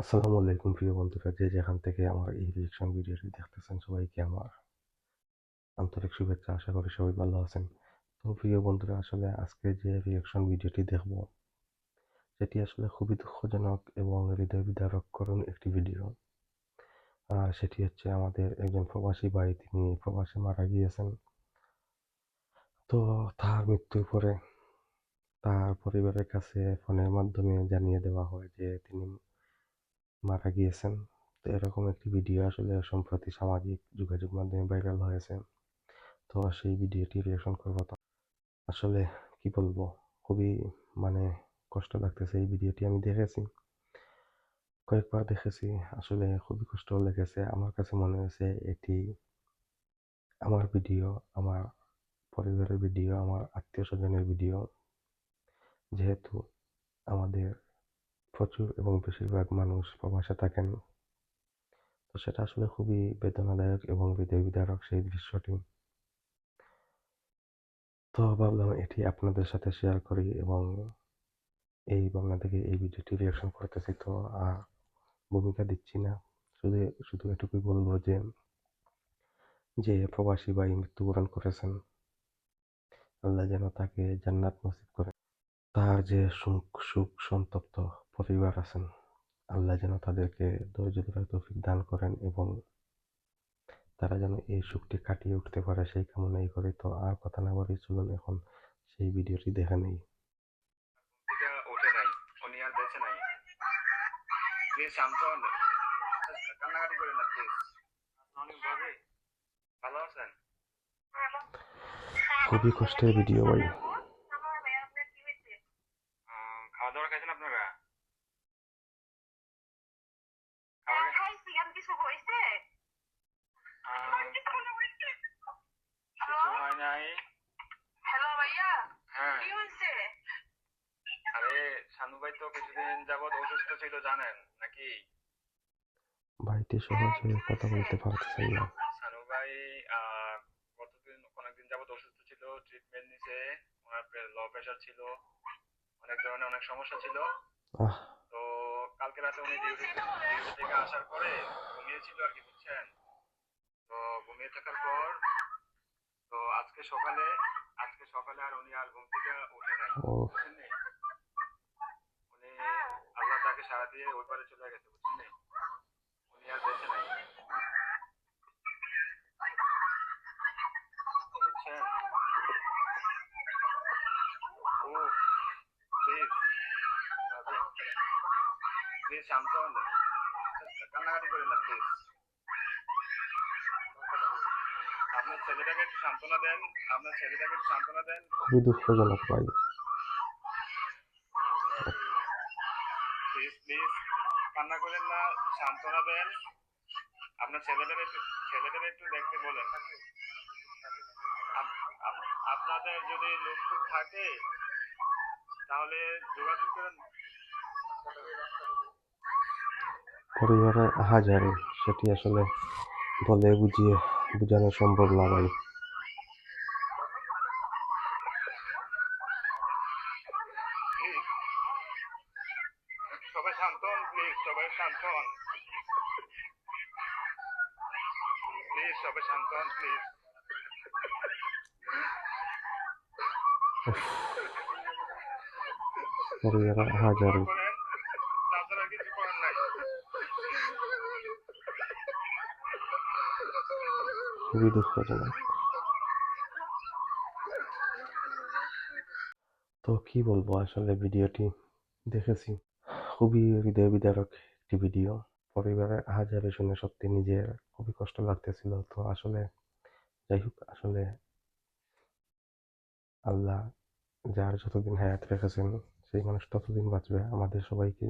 আসসালামু আলাইকুম প্রিয় বন্ধুরা, যে যেখান থেকে আমার এই রিয়েকশন ভিডিওটি দেখতেছেন সবাইকে আমার আন্তরিক শুভেচ্ছা, আশা করি সবাই ভালো আছেন। তো প্রিয় বন্ধুরা, আসলে আজকে যে রিয়েকশন ভিডিওটি দেখব, সেটি আসলে খুবই দুঃখজনক এবং হৃদয় বিদারক করুন একটি ভিডিও আর সেটি হচ্ছে আমাদের একজন প্রবাসী ভাই, তিনি প্রবাসে মারা গিয়েছেন। তো তার মৃত্যুর পরে তার পরিবারের কাছে ফোনের মাধ্যমে জানিয়ে দেওয়া হয় যে তিনি মারা গিয়েছেন। তো এরকম একটি ভিডিও আসলে সম্প্রতি সামাজিক যোগাযোগ মাধ্যমে ভাইরাল হয়েছে। তো সেই ভিডিওটি রিয়েকশন করব আসলে কি বলব? খুবই মানে কষ্ট লাগতেছে এই ভিডিওটি আমি দেখেছি। কয়েকবার দেখেছি। আসলে খুবই কষ্ট লেগেছে। আমার কাছে মনে হয়েছে এটি আমার ভিডিও আমার পরিবারের ভিডিও আমার আত্মীয় স্বজনের ভিডিও যেহেতু আমাদের প্রচুর এবং বেশিরভাগ মানুষ প্রবাসে থাকেন। তো সেটা আসলে খুবই বেদনাদায়ক এবং হৃদয় বিদারক সেই দৃশ্যটি। তো ভাবলাম এটি আপনাদের সাথে শেয়ার করি এবং এই ভাবনা থেকে এই ভিডিওটি রিয়াকশন করতেছি। তো আর ভূমিকা দিচ্ছি না। শুধু শুধু এটুকুই বলব যে যে প্রবাসী ভাই মৃত্যুবরণ করেছেন, আল্লাহ যেন তাকে জান্নাত নসিব করে। তার যে সুখ সুখ, সন্তপ্ত পরিবার আছেন। আল্লাহ যেন তাদেরকে ধৈর্য ধরে তৌফিক দান করেন এবং তারা যেন এই সুখটি কাটিয়ে উঠতে পারে সেই কামনাই করে। তো আর কথা না বলি চলুন এখন সেই ভিডিওটি দেখে নেই। থেকে ওঠে নাই উনি আর বেঁচে নাই প্লিজ শান্ত হন কান্নাকাটি করেন না প্লিজ অনেক ভাবে ভালো আছেন খুবই কষ্টের ভিডিও ভাই আহ, খাওয়া দাওয়া খাইছেন আপনারা খাবার কিছু হয়। নাই। হ্যাঁ। আরে শানু ভাই তো কিছুদিন যাবত অসুস্থ ছিল জানেন নাকি? ভাইটি সহজে কথা বলতে পারতেছেন না। শানু ভাই কতদিন অনেকদিন যাবত অসুস্থ ছিল ট্রিটমেন্ট নিছে ওনার লো প্রেশার ছিল অনেক ধরনের অনেক সমস্যা ছিল। তো কালকে রাতে উনি ডিউটি থেকে আসার পরে ঘুমিয়েছিল আর কি বুঝছেন? তো ঘুমিয়ে থাকার পর তো আজকে সকালে আজকে সকালে আর উনি আর ঘুম থেকে উঠে নাই বুঝছেন? উনি আল্লাহ তাকে সারা দিয়ে ওই পারে চলে গেছে বুঝছেন নি? উনি আর বেঁচে নাই বুঝছেন ও প্লিজ প্লিজ শান্ত হন কান্নাকাটি করেন না প্লিজ আপনার ছেলেটাকে একটু সান্ত্বনা দেন আপনার ছেলেটাকে একটু সান্ত্বনা দেন। খুবই দুঃখজনক ভাই। প্লিজ প্লিজ কান্না করেন না সান্ত্বনা দেন। আপনার ছেলেদের একটু ছেলেদের একটু দেখতে বলেন। আপ- আপ- আপনাদের যদি লোক থাকে তাহলে যোগাযোগ করেন। পরিবারের হাজারে সেটি আসলে বলে বুঝিয়ে বোঝানো সম্ভব না ভাই। সবাই শান্ত হন প্লিজ সবাই শান্ত হন প্লিজ সবাই শান্ত হন প্লিজ পরিবারের হাজারে করেন তাছাড়া কিছু করার নাই খুবই দুঃখজনক। তো কি বলব, আসলে ভিডিওটি দেখেছি। খুবই হৃদয় বিদারক একটি ভিডিও। পরিবারের হাজারে শুনে সত্যি নিজের, খুবই কষ্ট লাগতেছিল। তো আসলে যাই হোক, আসলে আল্লাহ যার যতদিন হায়াত রেখেছেন, সেই মানুষ ততদিন বাঁচবে। আমাদের সবাইকে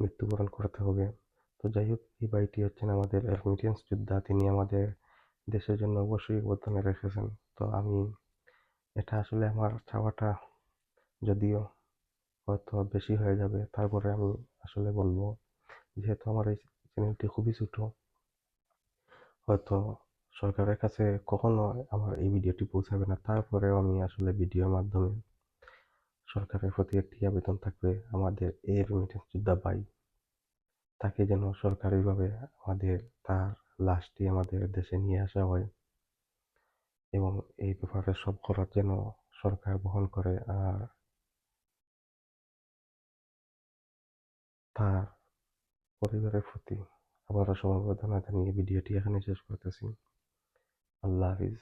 মৃত্যুবরণ করতে হবে। তো যাই হোক এই বাড়িটি হচ্ছেন আমাদের রেমিটেন্স যোদ্ধা। তিনি আমাদের দেশের জন্য অবশ্যই অবদানে রেখেছেন। তো আমি, এটা আসলে আমার চাওয়াটা যদিও হয়তো বেশি হয়ে যাবে, তারপরে আমি আসলে বলব, যেহেতু আমার এই চ্যানেলটি খুবই ছোট, হয়তো সরকারের কাছে কখনো আমার এই ভিডিওটি পৌঁছাবে না। তারপরেও আমি আসলে ভিডিওর মাধ্যমে সরকারের প্রতি একটি আবেদন থাকবে, আমাদের এই রেমিটেন্স যোদ্ধা ভাই। তাকে যেন সরকারিভাবে আমাদের, তার লাশটি আমাদের দেশে নিয়ে আসা হয়। এবং এই ব্যাপারে সব খরচ যেন সরকার বহন করে আর তার পরিবারের প্রতি। আবারও সমবেদনা জানিয়ে ভিডিওটি এখানে শেষ করতেছি। আল্লাহ হাফিজ।